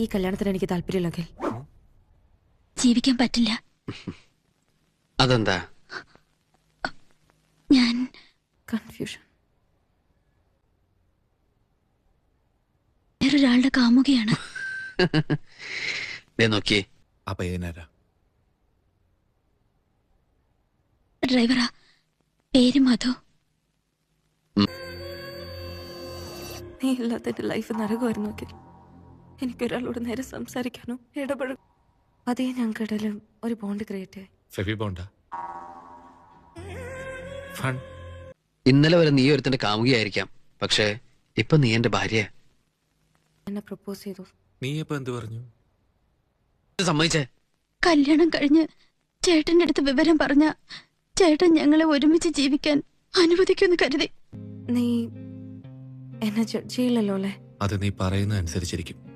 ഈ കല്യാണത്തിന് എനിക്ക് താല്പര്യമില്ലെങ്കിൽ. ജീവിക്കാൻ പറ്റില്ല. അതെന്താ? ഞാൻ കൺഫ്യൂഷൻ വേറൊരാളുടെ കാമുകയാണ്. ദേ നോക്കിയേ ആ പയ്യനാരാ ഡ്രൈവറാ. പേര് മധു. നീ ഇല്ലാത്ത ലൈഫ് നരകമായിരുന്നു അഖിൽ എനിക്കൊരാളോട് നേരെ സംസാരിക്കാനോ ഇടപെടും അതേ ഞങ്ങൾക്കിടയിൽ ഒരു ബോണ്ട് ക്രിയേറ്റ് ആയി ഫെവി ബോണ്ട ഫൺ. ഇന്നലെ വരെ നീ ഒരുത്തന്റെ കാമുകിയായിരിക്കാം. പക്ഷേ ഇപ്പൊ നീ എന്റെ ഭാര്യ എന്നെ പ്രപ്പോസ് ചെയ്തു. നീ ഇപ്പൊ എന്ത് പറഞ്ഞു? സമ്മതിച്ചേ? കല്യാണം കഴിഞ്ഞ് ചേട്ടന്റെ അടുത്ത് വിവരം പറഞ്ഞ ചേട്ടൻ ഞങ്ങളെ ഒരുമിച്ച് ജീവിക്കാൻ അനുവദിക്കുമെന്ന് കരുതി. നീ എന്നെ ജഡ്ജ് ചെയ്യില്ലല്ലോ അല്ലേ? അത് നീ പറയുന്ന അനുസരിച്ചിരിക്കും.